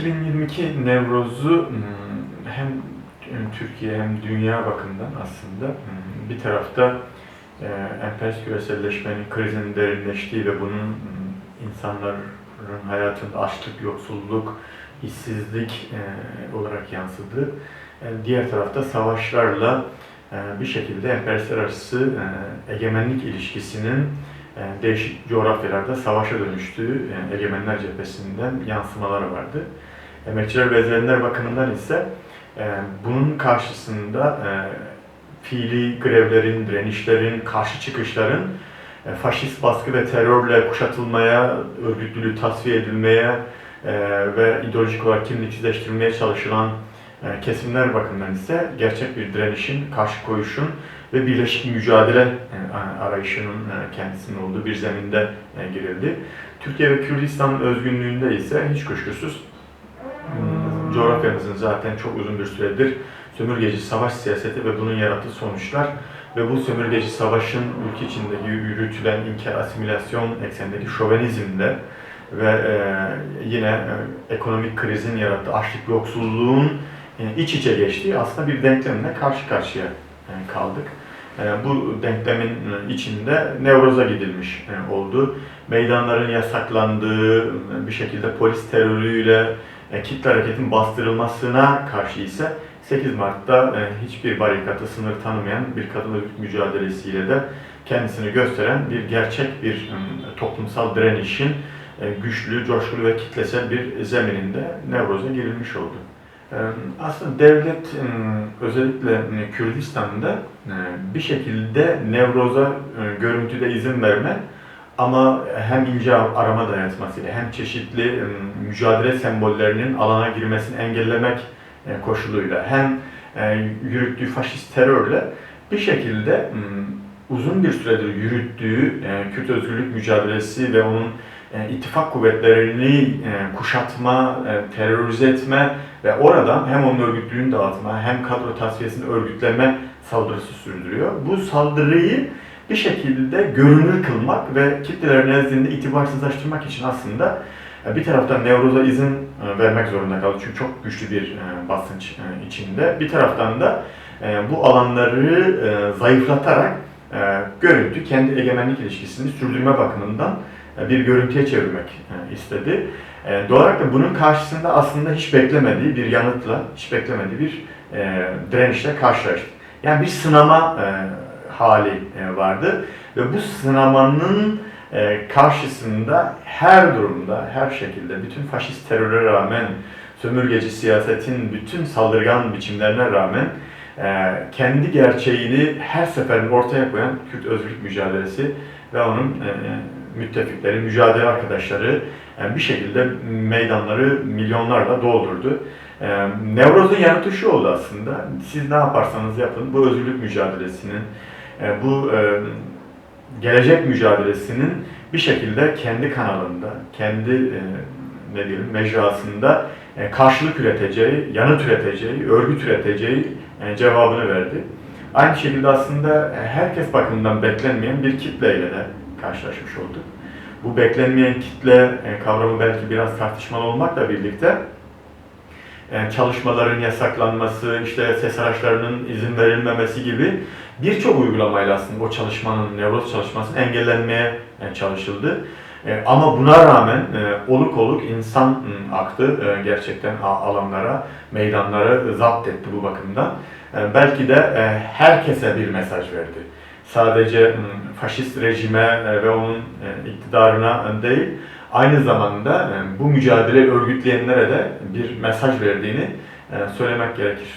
2022 Nevroz'u hmm, hem Türkiye hem dünya bakımından aslında hmm, bir tarafta e, emperyalist küreselleşmenin krizin derinleştiği ve bunun hmm, insanların hayatında açlık, yoksulluk, işsizlik e, olarak yansıdığı, e, diğer tarafta savaşlarla e, bir şekilde emperyalistler arası egemenlik ilişkisinin değişik coğrafyalarda savaşa dönüştüğü egemenler cephesinden yansımaları vardı. Emekçiler ve ezilenler bakımından ise e, bunun karşısında e, fiili grevlerin, direnişlerin, karşı çıkışların e, faşist baskı ve terörle kuşatılmaya, örgütlülüğü tasfiye edilmeye e, ve ideolojik olarak kimliksizleştirilmeye çalışılan e, kesimler bakımından ise gerçek bir direnişin, karşı koyuşun ve birleşik mücadele e, arayışının e, kendisinin olduğu bir zeminde e, girildi. Türkiye ve Kürdistan özgünlüğünde ise hiç kuşkusuz coğrafyamızın zaten çok uzun bir süredir sömürgeci savaş siyaseti ve bunun yarattığı sonuçlar ve bu sömürgeci savaşın ülke içinde yürütülen inkar asimilasyon eksenindeki şovenizmde ve yine ekonomik krizin yarattığı açlık yoksulluğun iç içe geçtiği aslında bir denklemle karşı karşıya kaldık. E, bu denklemin e, içinde nevroza gidilmiş e, oldu. Meydanların yasaklandığı, bir şekilde polis terörüyle kitle hareketin bastırılmasına karşı ise 8 Mart'ta hiçbir barikatı sınır tanımayan bir kadın örgüt mücadelesiyle de kendisini gösteren bir gerçek bir toplumsal direnişin güçlü, coşkulu ve kitlesel bir zemininde Nevroz'a girilmiş oldu. Aslında devlet özellikle Kürdistan'da bir şekilde Nevroz'a görüntüde izin verme ama hem ince arama dayatmasıyla hem çeşitli mücadele sembollerinin alana girmesini engellemek koşuluyla hem yürüttüğü faşist terörle bir şekilde uzun bir süredir yürüttüğü Kürt özgürlük mücadelesi ve onun e, ittifak kuvvetlerini e, kuşatma, e, terörize etme ve oradan hem onun örgütlüğünü dağıtma hem kadro tasfiyesini örgütleme saldırısı sürdürüyor. Bu saldırıyı bir şekilde görünür kılmak ve kitlelerin nezdinde itibarsızlaştırmak için aslında bir taraftan Nevroz'a izin vermek zorunda kaldı çünkü çok güçlü bir basınç içinde. Bir taraftan da bu alanları zayıflatarak görüntü, kendi egemenlik ilişkisini sürdürme bakımından bir görüntüye çevirmek e, istedi. E, doğal olarak da bunun karşısında aslında hiç beklemediği bir yanıtla, hiç beklemediği bir e, direnişle karşılaştı. Yani bir sınama hali vardı ve bu sınamanın karşısında her durumda, her şekilde bütün faşist teröre rağmen, sömürgeci siyasetin bütün saldırgan biçimlerine rağmen kendi gerçeğini her seferinde ortaya koyan Kürt özgürlük mücadelesi ve onun müttefikleri, mücadele arkadaşları bir şekilde meydanları milyonlarla doldurdu. Nevroz'un yanıtı şu oldu aslında. Siz ne yaparsanız yapın bu özgürlük mücadelesinin, e, bu e, gelecek mücadelesinin bir şekilde kendi kanalında, kendi e, ne diyelim mecrasında karşılık üreteceği, yanıt üreteceği, örgüt üreteceği cevabını verdi. Aynı şekilde aslında herkes bakımından beklenmeyen bir kitleyle de karşılaşmış olduk. Bu beklenmeyen kitle e, kavramı belki biraz tartışmalı olmakla birlikte e, çalışmaların yasaklanması, işte ses araçlarının izin verilmemesi gibi birçok uygulamayla aslında o çalışmanın, nevroz çalışmasının engellenmeye e, çalışıldı. Ama buna rağmen oluk oluk insan aktı gerçekten alanlara, meydanlara zapt etti bu bakımdan. Belki de herkese bir mesaj verdi sadece faşist rejime e, ve onun e, iktidarına değil, aynı zamanda e, bu mücadele örgütleyenlere de bir mesaj verdiğini söylemek gerekir.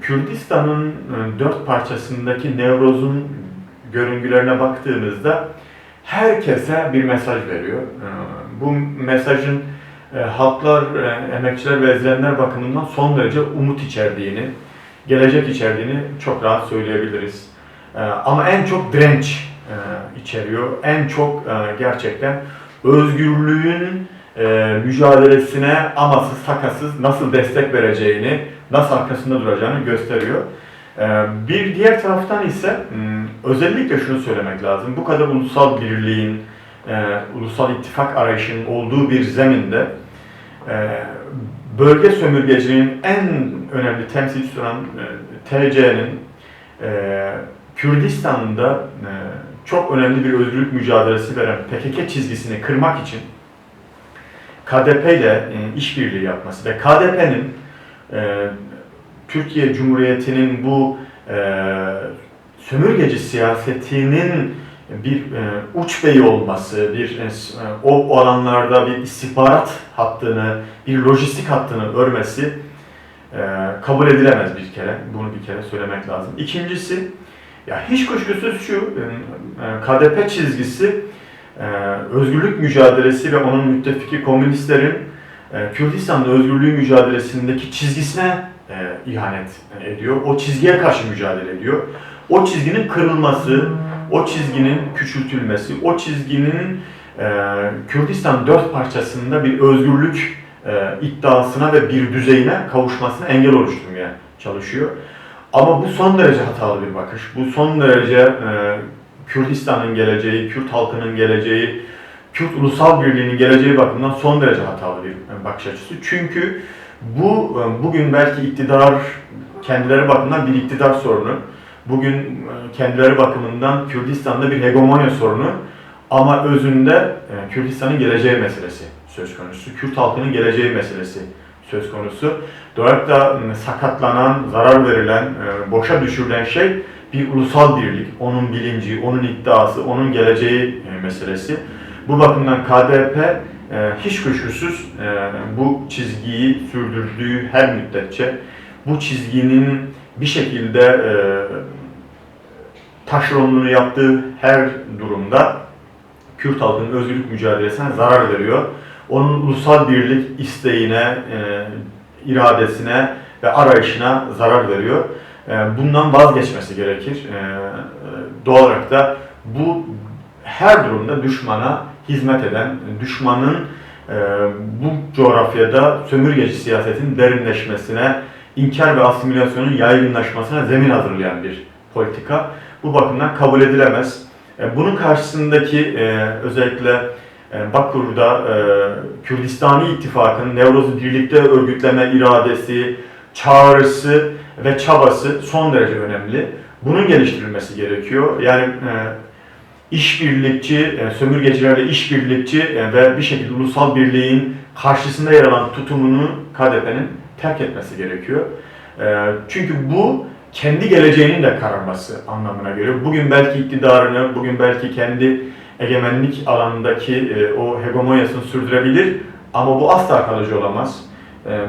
Kürdistan'ın dört parçasındaki Nevroz'un görüngülerine baktığımızda herkese bir mesaj veriyor. Bu mesajın halklar, emekçiler ve ezilenler bakımından son derece umut içerdiğini, gelecek içerdiğini çok rahat söyleyebiliriz. Ama en çok direnç e, içeriyor. En çok e, gerçekten özgürlüğün e, mücadelesine amasız takasız nasıl destek vereceğini, nasıl arkasında duracağını gösteriyor. Bir diğer taraftan ise özellikle şunu söylemek lazım. Bu kadar ulusal birliğin, ulusal ittifak arayışının olduğu bir zeminde e, bölge sömürgeciliğinin en önemli temsilcisi olan e, TC'nin e, Kürdistan'da e, çok önemli bir özgürlük mücadelesi veren PKK çizgisini kırmak için KDP ile e, işbirliği yapması ve KDP'nin e, Türkiye Cumhuriyeti'nin bu e, sömürgeci siyasetinin bir e, uç beyi olması, bir e, e, o, alanlarda bir istihbarat hattını, bir lojistik hattını örmesi e, kabul edilemez bir kere. Bunu bir kere söylemek lazım. İkincisi, ya hiç kuşkusuz şu, e, e, KDP çizgisi özgürlük mücadelesi ve onun müttefiki komünistlerin Kürdistan'da özgürlüğü mücadelesindeki çizgisine e, ihanet ediyor. O çizgiye karşı mücadele ediyor. O çizginin kırılması, o çizginin küçültülmesi, o çizginin e, Kürdistan dört parçasında bir özgürlük e, iddiasına ve bir düzeyine kavuşmasına engel oluşturmaya çalışıyor. Ama bu son derece hatalı bir bakış. Bu son derece e, Kürdistan'ın geleceği, Kürt halkının geleceği, Kürt ulusal birliğinin geleceği bakımından son derece hatalı bir e, bakış açısı. Çünkü bu e, bugün belki iktidar kendileri bakımından bir iktidar sorunu. Bugün e, kendileri bakımından Kürdistan'da bir hegemonya sorunu. Ama özünde Kürdistan'ın geleceği meselesi söz konusu. Kürt halkının geleceği meselesi söz konusu. Dolayısıyla sakatlanan, zarar verilen, boşa düşürülen şey bir ulusal birlik. Onun bilinci, onun iddiası, onun geleceği meselesi. Bu bakımdan KDP e, hiç kuşkusuz e, bu çizgiyi sürdürdüğü her müddetçe bu çizginin bir şekilde e, taşeronluğunu yaptığı her durumda Kürt halkının özgürlük mücadelesine zarar veriyor. Onun ulusal birlik isteğine, e, iradesine ve arayışına zarar veriyor. E, bundan vazgeçmesi gerekir. E, e, doğal olarak da bu her durumda düşmana hizmet eden, düşmanın e, bu coğrafyada sömürgeci siyasetin derinleşmesine, inkar ve asimilasyonun yaygınlaşmasına zemin hazırlayan bir politika. Bu bakımdan kabul edilemez. E, Bunun karşısındaki e, özellikle Bakur'da Kürdistani İttifakı'nın Nevroz'u birlikte örgütleme iradesi, çağrısı ve çabası son derece önemli. Bunun geliştirilmesi gerekiyor. Yani işbirlikçi, e, sömürgecilerle işbirlikçi e, ve bir şekilde ulusal birliğin karşısında yer alan tutumunu KDP'nin terk etmesi gerekiyor. E, Çünkü bu kendi geleceğinin de kararması anlamına geliyor. Bugün belki iktidarını, bugün belki kendi egemenlik alanındaki o hegemonyasını sürdürebilir ama bu asla kalıcı olamaz.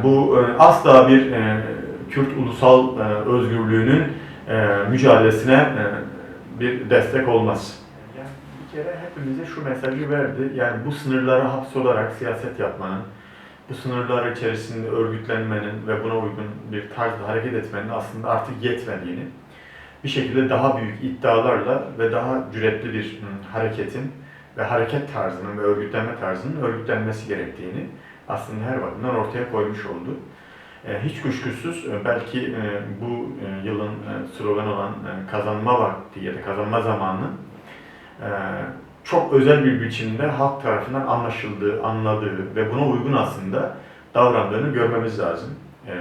Bu asla bir Kürt ulusal özgürlüğünün mücadelesine bir destek olmaz. Kere hepimize şu mesajı verdi. Yani bu sınırlara hapsolarak siyaset yapmanın, bu sınırlar içerisinde örgütlenmenin ve buna uygun bir tarzda hareket etmenin aslında artık yetmediğini, bir şekilde daha büyük iddialarla ve daha cüretli bir hı, hareketin ve hareket tarzının ve örgütlenme tarzının örgütlenmesi gerektiğini aslında her bakımdan ortaya koymuş oldu. E, Hiç kuşkusuz e, belki e, bu e, yılın sloganı olan kazanma vakti ya da kazanma zamanı çok özel bir biçimde halk tarafından anlaşıldığı, anladığı ve buna uygun aslında davrandığını görmemiz lazım. E,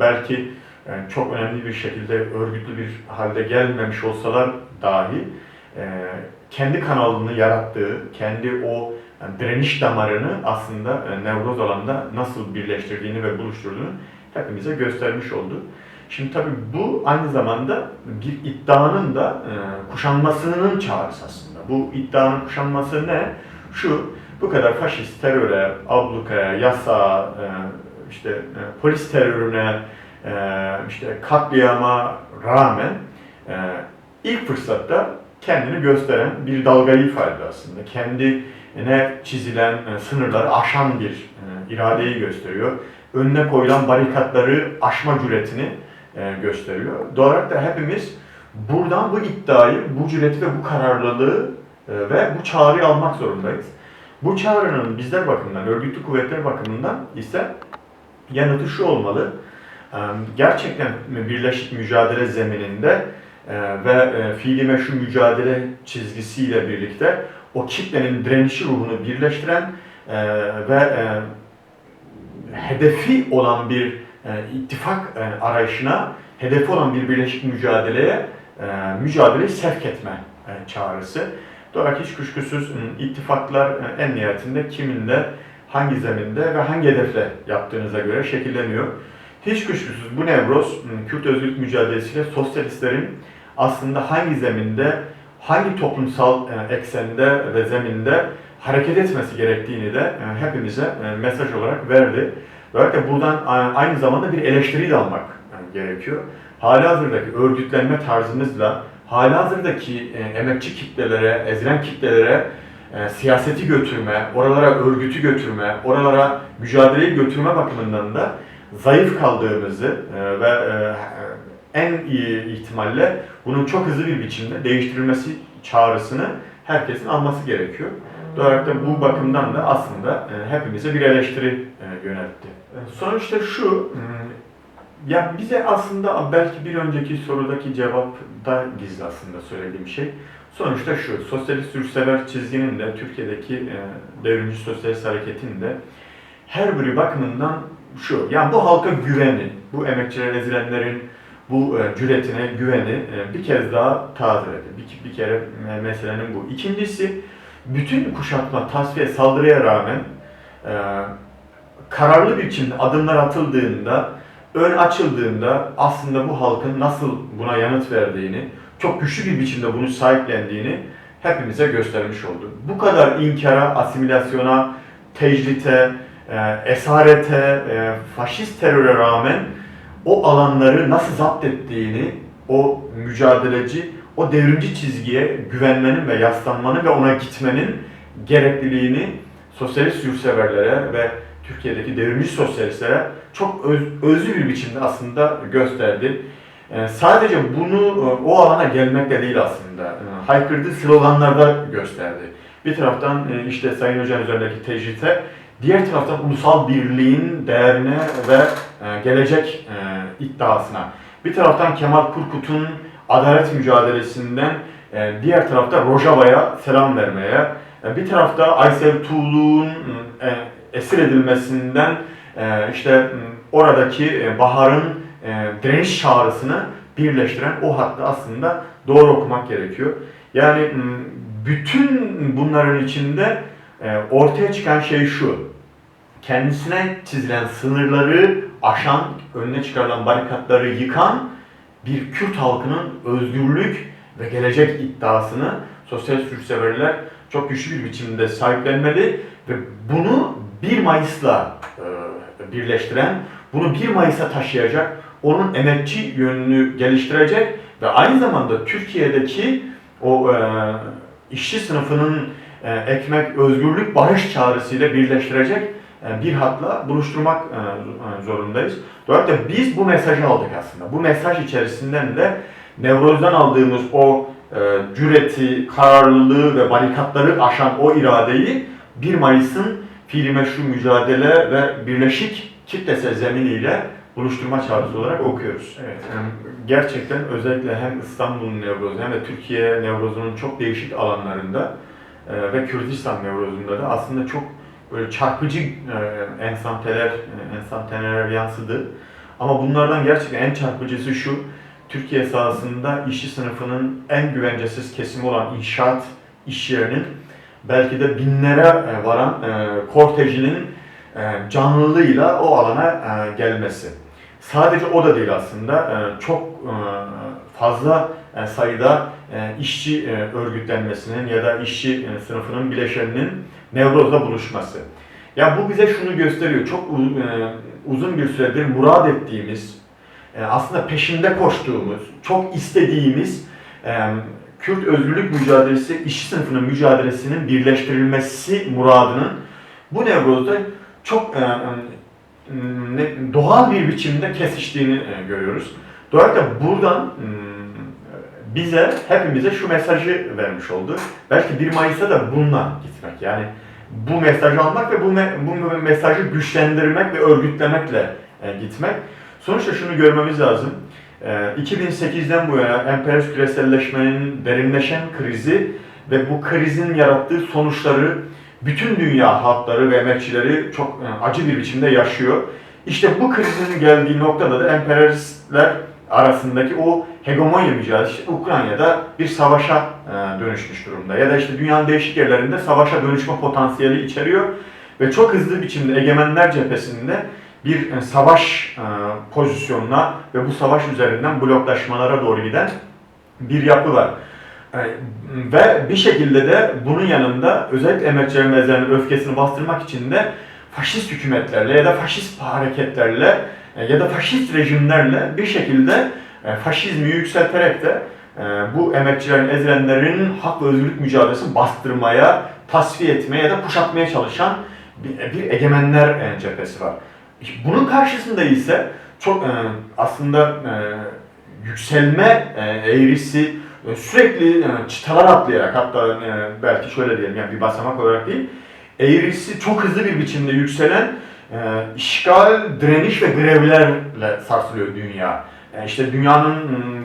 Belki e, çok önemli bir şekilde örgütlü bir halde gelmemiş olsalar dahi e, kendi kanalını yarattığı, kendi o yani direniş damarını aslında e, nevroz alanda nasıl birleştirdiğini ve buluşturduğunu hepimize göstermiş oldu. Şimdi tabii bu aynı zamanda bir iddianın da e, kuşanmasının çağrısı aslında. Bu iddianın kuşanması ne? Şu, bu kadar faşist teröre, ablukaya, yasa, e, işte e, polis terörüne, e, işte katliama rağmen e, ilk fırsatta kendini gösteren bir dalgayı ifade aslında. Kendine çizilen e, sınırları aşan bir e, iradeyi gösteriyor. Önüne koyulan barikatları aşma cüretini e, gösteriyor. Doğal olarak da hepimiz buradan bu iddiayı, bu cüreti ve bu kararlılığı e, ve bu çağrıyı almak zorundayız. Bu çağrının bizler bakımından, örgütlü kuvvetler bakımından ise yanıtı şu olmalı. E, Gerçekten birleşik mücadele zemininde ve fiili meşru mücadele çizgisiyle birlikte o kitlenin direnişi ruhunu birleştiren ve hedefi olan bir ittifak e, arayışına, hedefi olan bir birleşik mücadeleye, e, mücadeleyi sevk etme e, çağrısı. Dolayısıyla hiç kuşkusuz m, ittifaklar e, en nihayetinde kiminle, hangi zeminde ve hangi hedefle yaptığınıza göre şekilleniyor. Hiç kuşkusuz bu nevroz, m, Kürt özgürlük mücadelesiyle sosyalistlerin aslında hangi zeminde, hangi toplumsal e, eksende ve zeminde hareket etmesi gerektiğini de e, hepimize e, mesaj olarak verdi. Ve buradan aynı zamanda bir eleştiri de almak gerekiyor. Halihazırdaki örgütlenme tarzımızla, halihazırdaki e, emekçi kitlelere, ezilen kitlelere e, siyaseti götürme, oralara örgütü götürme, oralara mücadeleyi götürme bakımından da zayıf kaldığımızı e, ve en iyi ihtimalle bunun çok hızlı bir biçimde değiştirilmesi çağrısını herkesin alması gerekiyor. Dolayısıyla bu bakımdan da aslında hepimize bir eleştiri yöneltti. E, Sonuçta şu, m, ya bize aslında belki bir önceki sorudaki cevapta gizli aslında söylediğim şey. Sonuçta şu, sosyalist yurtsever çizginin de Türkiye'deki e, devrimci sosyalist hareketin de her biri bakımından şu, yani bu halka güveni, bu emekçiler ezilenlerin bu e, cüretine güveni e, bir kez daha tazeledi. Bir, bir kere e, meselenin bu. İkincisi, bütün kuşatma, tasfiye, saldırıya rağmen e, kararlı biçimde adımlar atıldığında, ön açıldığında aslında bu halkın nasıl buna yanıt verdiğini, çok güçlü bir biçimde bunu sahiplendiğini hepimize göstermiş oldu. Bu kadar inkara, asimilasyona, tecrite, e, esarete, e, faşist teröre rağmen o alanları nasıl zapt ettiğini, o mücadeleci, o devrimci çizgiye güvenmenin ve yaslanmanın ve ona gitmenin gerekliliğini sosyalist yurtseverlere ve Türkiye'deki devrimci sosyalistlere çok öz, özlü bir biçimde aslında gösterdi. Ee, sadece bunu e, o alana gelmekle değil aslında, e, haykırdığı sloganlarda gösterdi. Bir taraftan e, işte Sayın Hoca'nın üzerindeki tecrite, diğer taraftan ulusal birliğin değerine ve e, gelecek e, iddiasına. Bir taraftan Kemal Kurkut'un adalet mücadelesinden e, diğer tarafta Rojava'ya selam vermeye, e, bir tarafta Aysel Tuğlu'nun e, esir edilmesinden e, işte oradaki e, Bahar'ın e, direniş çağrısını birleştiren o hattı aslında doğru okumak gerekiyor. Yani bütün bunların içinde e, ortaya çıkan şey şu. Kendisine çizilen sınırları aşan, önüne çıkarılan barikatları yıkan bir Kürt halkının özgürlük ve gelecek iddiasını sosyal yurtseverler çok güçlü bir biçimde sahiplenmeli ve bunu 1 Mayıs'la e, birleştiren, bunu 1 Mayıs'a taşıyacak, onun emekçi yönünü geliştirecek ve aynı zamanda Türkiye'deki o e, işçi sınıfının e, ekmek, özgürlük, barış çağrısıyla birleştirecek bir hatla buluşturmak zorundayız. Dolayısıyla biz bu mesajı aldık aslında. Bu mesaj içerisinden de Nevroz'dan aldığımız o cüreti, kararlılığı ve barikatları aşan o iradeyi 1 Mayıs'ın fiili meşru mücadele ve birleşik kitlesel zeminiyle buluşturma çağrısı olarak okuyoruz. Evet, yani gerçekten özellikle hem İstanbul'un nevrozu hem de Türkiye nevrozunun çok değişik alanlarında e, ve Kürdistan nevrozunda da aslında çok böyle çarpıcı e, enstanteler, e, enstantaneler yansıdı. Ama bunlardan gerçekten en çarpıcısı şu, Türkiye sahasında işçi sınıfının en güvencesiz kesimi olan inşaat iş yerinin belki de binlere e, varan e, kortejinin e, canlılığıyla o alana gelmesi. Sadece o da değil aslında, çok fazla sayıda işçi örgütlenmesinin ya da işçi sınıfının bileşeninin Nevroz'da buluşması. Ya bu bize şunu gösteriyor, çok uzun bir süredir murad ettiğimiz, aslında peşinde koştuğumuz, çok istediğimiz Kürt özgürlük mücadelesi, işçi sınıfının mücadelesinin birleştirilmesi muradının bu Nevroz'da çok e, e, doğal bir biçimde kesiştiğini e, görüyoruz. Dolayısıyla buradan mm, bize, hepimize şu mesajı vermiş oldu. Belki 1 Mayıs'a da bununla gitmek. Yani bu mesajı almak ve bu, me- bu mesajı güçlendirmek ve örgütlemekle e, gitmek. Sonuçta şunu görmemiz lazım. E, 2008'den bu yana emperyalist küreselleşmenin derinleşen krizi ve bu krizin yarattığı sonuçları bütün dünya halkları ve emekçileri çok e, acı bir biçimde yaşıyor. İşte bu krizin geldiği noktada da emperyalistler arasındaki o hegemonya mücadelesi işte Ukrayna'da bir savaşa e, dönüşmüş durumda. Ya da işte dünyanın değişik yerlerinde savaşa dönüşme potansiyeli içeriyor. Ve çok hızlı biçimde egemenler cephesinde bir e, savaş e, pozisyonuna ve bu savaş üzerinden bloklaşmalara doğru giden bir yapı var. E, Ve bir şekilde de bunun yanında özellikle emekçilerin ve öfkesini bastırmak için de faşist hükümetlerle ya da faşist hareketlerle ya da faşist rejimlerle bir şekilde faşizmi yükselterek de bu emekçilerin, ezilenlerin hak ve özgürlük mücadelesini bastırmaya, tasfiye etmeye ya da kuşatmaya çalışan bir, egemenler cephesi var. Bunun karşısında ise çok e, aslında e, yükselme e, eğrisi e, sürekli e, çıtalar atlayarak hatta e, belki şöyle diyelim yani bir basamak olarak değil eğrisi çok hızlı bir biçimde yükselen e, işgal, direniş ve grevlerle sarsılıyor dünya. E, işte dünyanın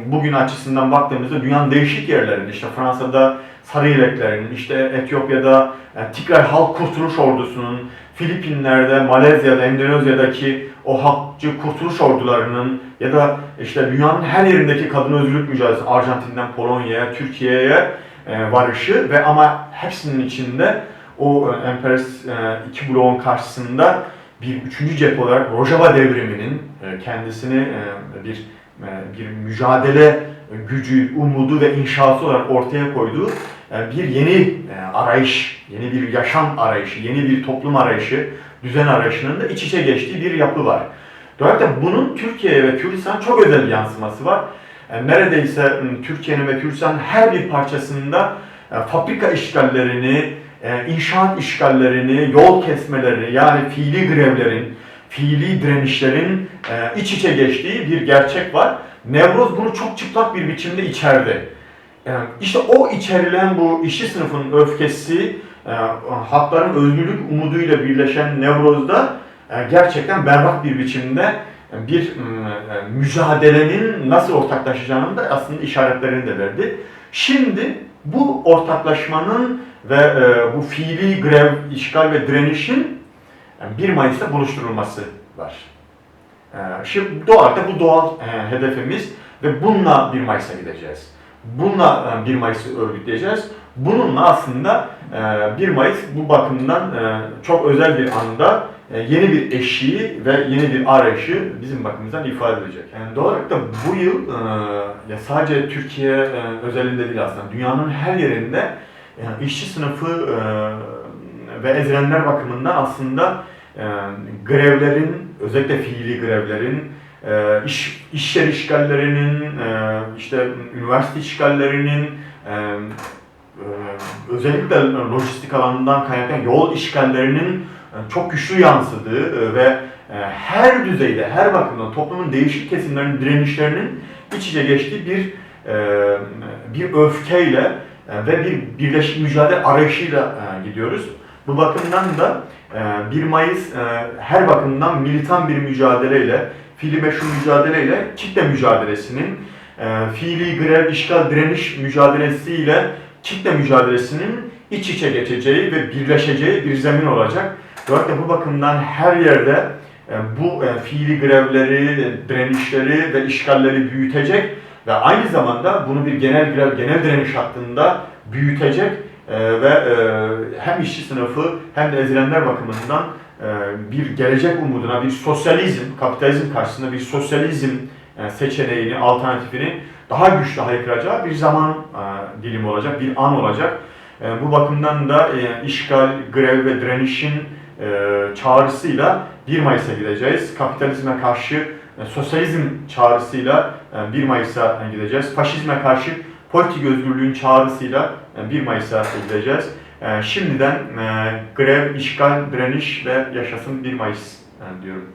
bugün açısından baktığımızda dünyanın değişik yerlerinde işte Fransa'da Sarı Yeleklerin, işte Etiyopya'da e, Tigray Halk Kurtuluş Ordusu'nun, Filipinler'de, Malezya'da, Endonezya'daki o halkçı kurtuluş ordularının ya da işte dünyanın her yerindeki kadın özgürlük mücadelesi Arjantin'den Polonya'ya, Türkiye'ye e, varışı ve ama hepsinin içinde o e, emperyalist e, iki bloğun karşısında bir üçüncü cephe olarak Rojava devriminin kendisini bir bir mücadele gücü, umudu ve inşası olarak ortaya koyduğu e, bir yeni e, arayış, yeni bir yaşam arayışı, yeni bir toplum arayışı, düzen arayışının da iç içe geçtiği bir yapı var. Dolayısıyla bunun Türkiye ve Kürdistan çok özel yansıması var. E, Neredeyse Türkiye'nin ve Kürdistan'ın her bir parçasında e, fabrika işgallerini, e, inşaat işgallerini, yol kesmeleri yani fiili grevlerin, fiili direnişlerin e, iç içe geçtiği bir gerçek var. Nevroz bunu çok çıplak bir biçimde içerdi. Yani işte o içerilen bu işçi sınıfının öfkesi, e, hakların özgürlük umuduyla birleşen Nevroz'da e, gerçekten berrak bir biçimde bir e, mücadelenin nasıl ortaklaşacağının da aslında işaretlerini de verdi. Şimdi bu ortaklaşmanın ve bu fiili grev, işgal ve direnişin yani 1 Mayıs'ta buluşturulması var. E, Şimdi doğal bu doğal e, hedefimiz ve bununla 1 Mayıs'a gideceğiz. Bununla e, 1 Mayıs'ı örgütleyeceğiz. Bununla aslında e, 1 Mayıs bu bakımdan e, çok özel bir anda e, yeni bir eşiği ve yeni bir arayışı bizim bakımımızdan ifade edecek. Yani doğal olarak da bu yıl e, ya sadece Türkiye e, özelinde değil aslında dünyanın her yerinde yani işçi sınıfı e, ve ezilenler bakımından aslında e, grevlerin, özellikle fiili grevlerin, e, iş, iş yer işgallerinin, e, işte üniversite işgallerinin, e, özellikle lojistik alanından kaynaklanan yol işgallerinin çok güçlü yansıdığı ve her düzeyde, her bakımdan toplumun değişik kesimlerinin direnişlerinin iç içe geçtiği bir bir öfkeyle ve bir birleşik mücadele arayışıyla gidiyoruz. Bu bakımdan da e, 1 Mayıs e, her bakımdan militan bir mücadeleyle, fiili meşru mücadeleyle kitle mücadelesinin, e, fiili grev, işgal, direniş mücadelesiyle kitle mücadelesinin iç içe geçeceği ve birleşeceği bir zemin olacak. Dolayısıyla bu bakımdan her yerde e, bu e, fiili grevleri, direnişleri ve işgalleri büyütecek ve aynı zamanda bunu bir genel grev, genel direniş hattında büyütecek e, ve e, hem işçi sınıfı hem de ezilenler bakımından e, bir gelecek umuduna, bir sosyalizm, kapitalizm karşısında bir sosyalizm e, seçeneğini, alternatifini daha güçlü haykıracağı bir zaman e, dilimi olacak, bir an olacak. E, bu bakımdan da e, işgal, grev ve direnişin e, çağrısıyla 1 Mayıs'a gideceğiz. Kapitalizme karşı e, sosyalizm çağrısıyla e, 1 Mayıs'a gideceğiz. Faşizme karşı politik özgürlüğün çağrısıyla e, 1 Mayıs'a gideceğiz. E, Şimdiden e, grev, işgal, direniş ve yaşasın 1 Mayıs e, diyorum.